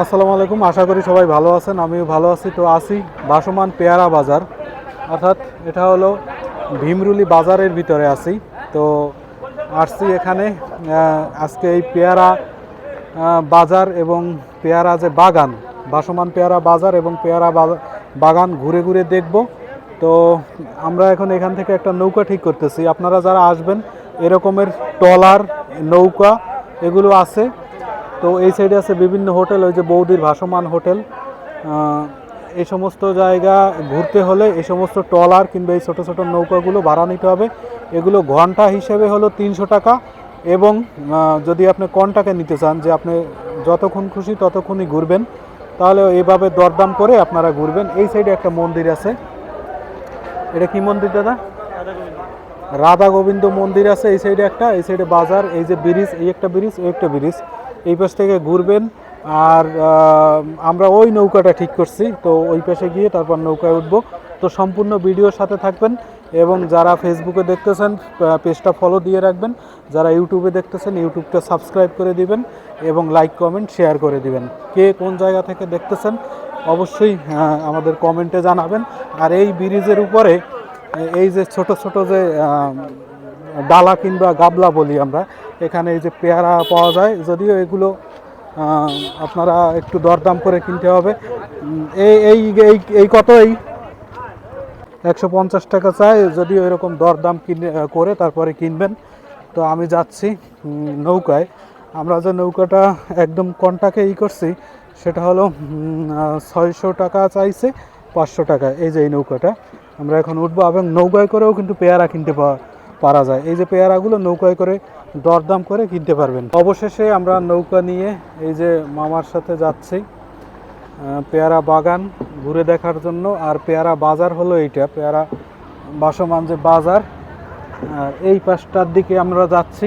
আসসালামু আলাইকুম, আশা করি সবাই ভালো আছেন, আমিও ভালো আছি। তো আসি বাসমান পেয়ারা বাজার। অর্থাৎ এটা হলো ভীমরুলি বাজারের ভিতরে আছি তো আসছি এখানে আজকে এই পেয়ারা বাজার এবং পেয়ারা যে বাগান বাসমান পেয়ারা বাজার এবং পেয়ারা বাগান ঘুরে ঘুরে দেখব। তো আমরা এখন এখান থেকে একটা নৌকা ঠিক করতেছি। আপনারা যারা আসবেন, এরকমের ট্রলার, নৌকা, এগুলো আছে। তো এই সাইডে আছে বিভিন্ন হোটেল ওই যে বৌদির ভাসমান হোটেল এই সমস্ত জায়গা ঘুরতে হলে এই সমস্ত ট্রলার কিংবা এই ছোটো ছোটো নৌকাগুলো ভাড়া নিতে হবে। এগুলো ঘণ্টা হিসেবে হলো তিনশো টাকা এবং যদি আপনি কনটাকে নিতে চান যে আপনি যতক্ষণ খুশি ততক্ষণই ঘুরবেন, তাহলে এইভাবে দরদাম করে আপনারা ঘুরবেন। এই সাইডে একটা মন্দির আছে। এটা কি মন্দির দাদা? রাধা গোবিন্দ মন্দির আছে। এই সাইডে একটা, এই সাইডে বাজার, এই যে ব্রিজ, এই একটা ব্রিজ, ওই একটা ব্রিজ। এই পাশ থেকে ঘুরবেন। আর আমরা ওই নৌকাটা ঠিক করছি। তো ওই পাশে গিয়ে তারপর নৌকায় উঠবো। তো সম্পূর্ণ ভিডিওর সাথে থাকবেন এবং যারা ফেসবুকে দেখতেছেন পেজটা ফলো দিয়ে রাখবেন। যারা ইউটিউবে দেখতেছেন ইউটিউবটা সাবস্ক্রাইব করে দিবেন এবং লাইক কমেন্ট শেয়ার করে দিবেন। কে কোন জায়গা থেকে দেখতেছেন, অবশ্যই আমাদের কমেন্টে জানাবেন। আর এই ব্রিজের উপরে, এই যে ছোট ছোট যে ডালা কিংবা গাবলা বলি আমরা, এখানে এই যে পেয়ারা পাওয়া যায়, যদিও এগুলো আপনারা একটু দরদাম করে কিনতে হবে। এই এই এই এই কত এই একশো পঞ্চাশ টাকা চাই, যদিও এরকম দরদাম কিনে করে তারপরে কিনবেন। তো আমি যাচ্ছি নৌকায়। আমরা যে নৌকাটা একদম কন্টাকে ই করছি, সেটা হলো ছয়শো টাকা চাইছে, পাঁচশো টাকা। এই যে এই নৌকাটা, আমরা এখন উঠবো এবং নৌকায় করেও কিন্তু পেয়ারা কিনতে পা- পারা যায়। এই যে পেয়ারাগুলো নৌকায় করে দরদাম করে কিনতে পারবেন। অবশেষে আমরা নৌকা নিয়ে এই যে মামার সাথে যাচ্ছি পেয়ারা বাগান ঘুরে দেখার জন্য। আর পেয়ারা বাজার হলো এইটা, পেয়ারা বাসমান যে বাজার এই পাশটার দিকে আমরা যাচ্ছি।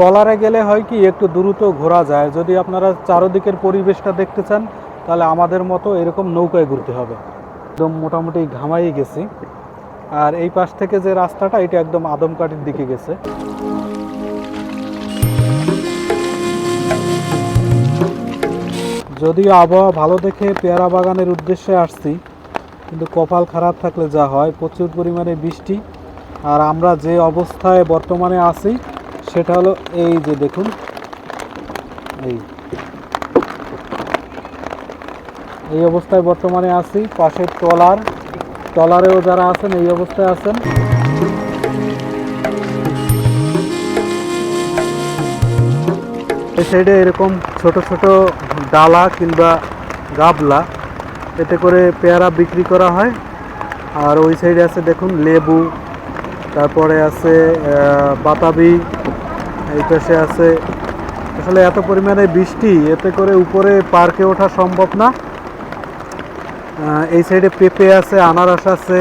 ট্রলারে গেলে হয় কি, একটু দ্রুত ঘোরা যায়। যদি আপনারা চারদিকের পরিবেশটা দেখতে চান, তাহলে আমাদের মতো এরকম নৌকায় ঘুরতে হবে। একদম মোটামুটি ঘামাই গেছি। আর এই পাশ থেকে যে রাস্তাটা, এটা একদম আদমকাঠির দিকে গেছে। যদিও আবহাওয়া ভালো দেখে পেয়ারা বাগানের উদ্দেশ্যে আসছি, কিন্তু কপাল খারাপ থাকলে যা হয়। প্রচুর পরিমাণে বৃষ্টি। আর আমরা যে অবস্থায় বর্তমানে আছি সেটা হলো এই যে দেখুন, এই। এই অবস্থায় বর্তমানে আছি পাশে ট্রলার, ট্রলারেও যারা আছেন, এই অবস্থায় আছেন। এই সাইডে এরকম ছোট ছোট ডালা কিংবা গাবলা, এতে করে পেয়ারা বিক্রি করা হয়। আর ওই সাইডে আছে দেখুন, লেবু তারপরে আছে বাতাবি, এই পাশে আছে। আসলে এত পরিমাণে বৃষ্টি, এতে করে উপরে পার্কে ওঠা সম্ভব না। এই সাইডে পেঁপে আছে, আনারস আছে,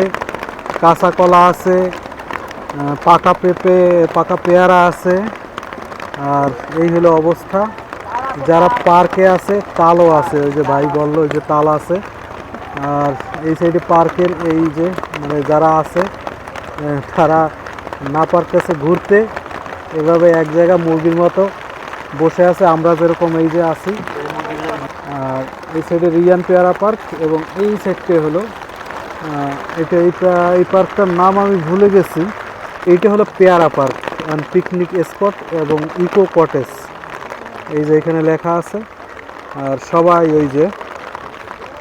কাঁচা কলা আছে পাকা পেঁপে, পাকা পেয়ারা আছে। আর এই হলো অবস্থা। যারা পার্কে আছে, তালও আছে, ওই যে ভাই বলল, ওই যে তাল আছে। আর এই সাইডে পার্কের এই যে মানে যারা আছে তারা না পারতেছে ঘুরতে। এভাবে এক জায়গা মুরগির মতো বসে আছে। আমরা যেরকম এই যে আছি। আর এই সাইডে রিয়ান পেয়ারা পার্ক এবং এই সাইডটি হলো এটা এইটা এই পার্কটার নাম আমি ভুলে গেছি। এইটা হলো Peyara park and picnic spot এবং ইকো কটেজ এই যে এখানে লেখা আছে। আর সবাই ওই যে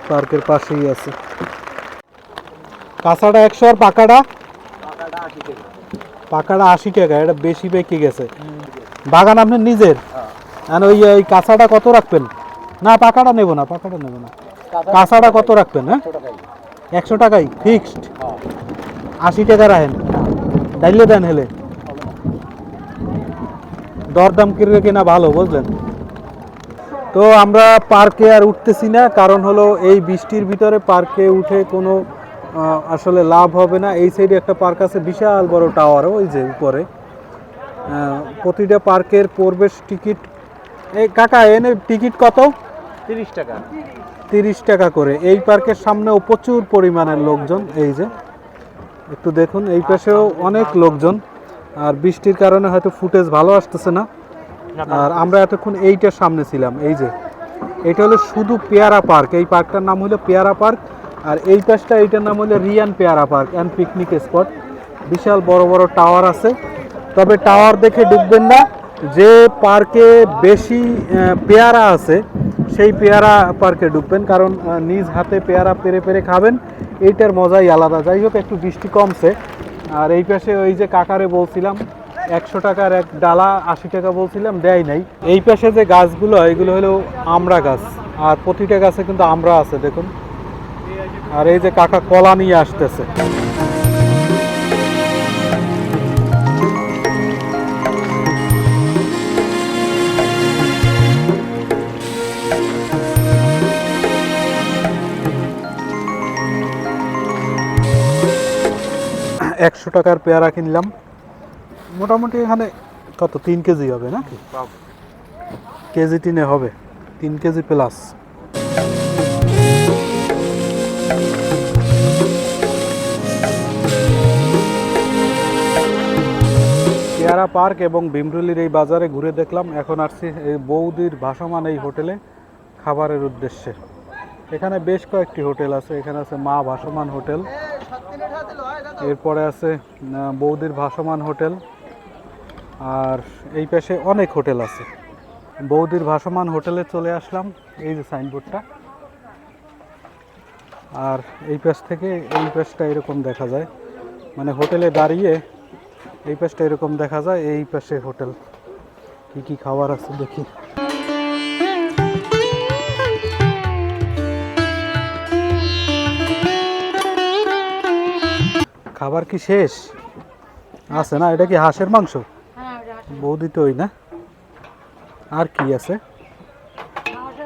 পার্কের পাশেই আছে। কাঁচাটা একশো আর পাকাটা পাকাটা আশি টাকা, এটা বেশি পেকে গেছে। বাগান আপনার নিজের। ওই ওই কাঁচাটা কত রাখবেন? না, পাকাটা নেব না, পাকাটা নেব না। কাঁচাটা কত রাখবেন হ্যাঁ? একশো টাকাই ফিক্সড আশি টাকা রাখেন। ডাইলে দেন হেলে। দরদাম কিনে কিনা ভালো, বুঝলেন? তো আমরা পার্কে আর উঠতেছি না, কারণ হলো এই বৃষ্টির ভিতরে পার্কে উঠে কোনো আসলে লাভ হবে না। এই সাইডে একটা পার্ক আছে বিশাল বড় টাওয়ার ওই যে উপরে। প্রতিটা পার্কের প্রবেশ টিকিট এই কাকা এনে টিকিট কত? তিরিশ টাকা। তিরিশ টাকা করে। এই পার্কের সামনেও প্রচুর পরিমাণের লোকজন এই যে। একটু দেখুন এই পাশেও অনেক লোকজন। আর বৃষ্টির কারণে হয়তো ফুটেজ ভালো আসতেছে না। আর আমরা এতক্ষণ এইটার সামনে ছিলাম এই যে। এটা হলো শুধু পেয়ারা পার্ক। এই পার্কটার নাম হলো পেয়ারা পার্ক। আর এই পাশটা এইটার নাম হলো Riyan Peyara park and picnic spot. বিশাল বড় বড় টাওয়ার আছে। তবে টাওয়ার দেখে ডুববেন না, যে পার্কে বেশি পেয়ারা আছে, সেই পেয়ারা পার্কে ডুববেন। কারণ নিজ হাতে পেয়ারা পেরে পেরে খাবেন, এইটার মজাই আলাদা। যাই হোক, একটু বৃষ্টি কমছে। আর এই পাশে ওই যে কাকারে বলছিলাম, একশো টাকার এক ডালা, আশি টাকা বলছিলাম, দেয় নাই। এই পাশে যে গাছগুলো এগুলো হলো আমড়া গাছ। আর প্রতিটা গাছে কিন্তু আমড়া আছে, দেখুন। আর এই যে কাকা কলা নিয়ে আসতেছে। একশো টাকার পেয়ারা কিনলাম। মোটামুটি এখানে কত তিন কেজি হবে নাকি? কেজি তিনে হবে তিন কেজি প্লাস পেয়ারা পার্ক এবং ভীমরুলির এই বাজারে ঘুরে দেখলাম, এখন আসছি এই বৌদির ভাসমান এই হোটেলে খাবারের উদ্দেশ্যে। এখানে বেশ কয়েকটি হোটেল আছে, এখানে আছে মা ভাসমান হোটেল, এরপরে আছে বৌদির ভাসমান হোটেল, আর এই পাশে অনেক হোটেল আছে। বৌদির ভাসমান হোটেলে চলে আসলাম, এই যে সাইনবোর্ডটা। আর এই পাশ থেকে এই পাশটা এরকম দেখা যায়। মানে হোটেলে দাঁড়িয়ে এই পাশটা এরকম দেখা যায় এই পাশে হোটেল। কি কি খাবার আছে দেখি। খাবার কি শেষ? আছে না? এটা কি হাঁসের মাংস? হ্যাঁ বৌদি তো ওই না? আর কি আছে?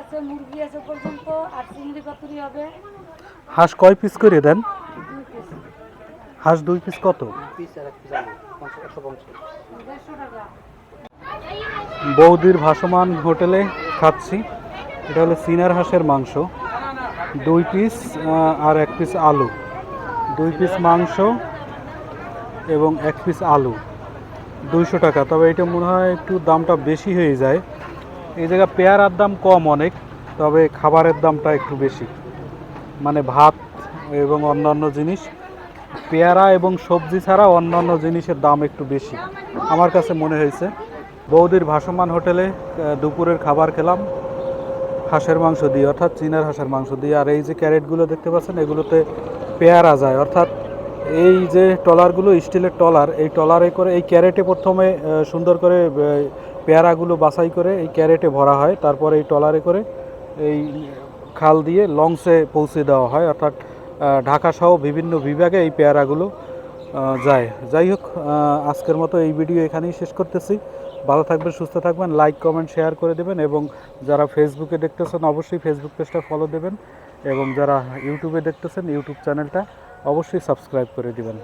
আছে মুরগি আছে পর্যন্ত আর চিংড়ি পাতুরি হবে। হাঁস কয় পিস করে দেন? হাঁস দুই পিস কত? বৌদির ভাসমান হোটেলে খাচ্ছি। এটা হলো সিনার হাঁসের মাংস। দুই পিস আর এক পিস আলু। দুই পিস মাংস এবং এক পিস আলু। দুইশো টাকা। তবে এটা মনে হয় একটু দামটা বেশি হয়ে যায়। এই জায়গায় পেয়ারার দাম কম অনেক, তবে খাবারের দামটা একটু বেশি। মানে ভাত এবং অন্যান্য জিনিস, পেয়ারা এবং সবজি ছাড়া অন্যান্য জিনিসের দাম একটু বেশি। আমার কাছে মনে হয়েছে, বৌদির ভাসমান হোটেলে দুপুরের খাবার খেলাম, হাঁসের মাংস দিয়ে, অর্থাৎ চীনের হাঁসের মাংস দিয়ে। আর এই যে ক্যারেটগুলো দেখতে পাচ্ছেন, এগুলোতে পেয়ারা যায়। অর্থাৎ এই যে টলারগুলো, স্টিলের টলার, এই টলারে করে, এই ক্যারেটে প্রথমে সুন্দর করে পেয়ারাগুলো বাছাই করে এই ক্যারেটে ভরা হয়। তারপরে এই টলারে করে এই খাল দিয়ে লঞ্চে পৌঁছে দেওয়া হয়, অর্থাৎ ঢাকা সহ বিভিন্ন বিভাগে এই পেয়ারাগুলো যায়। যাই হোক আজকের মতো এই ভিডিও এখানেই শেষ করতেছি। ভালো থাকবেন, সুস্থ থাকবেন, লাইক, কমেন্ট, শেয়ার করে দেবেন এবং যারা ফেসবুকে দেখতেছেন, অবশ্যই ফেসবুক পেজটা ফলো দেবেন এবং যারা ইউটিউবে দেখতেছেন ইউটিউব চ্যানেলটা অবশ্যই সাবস্ক্রাইব করে দিবেন।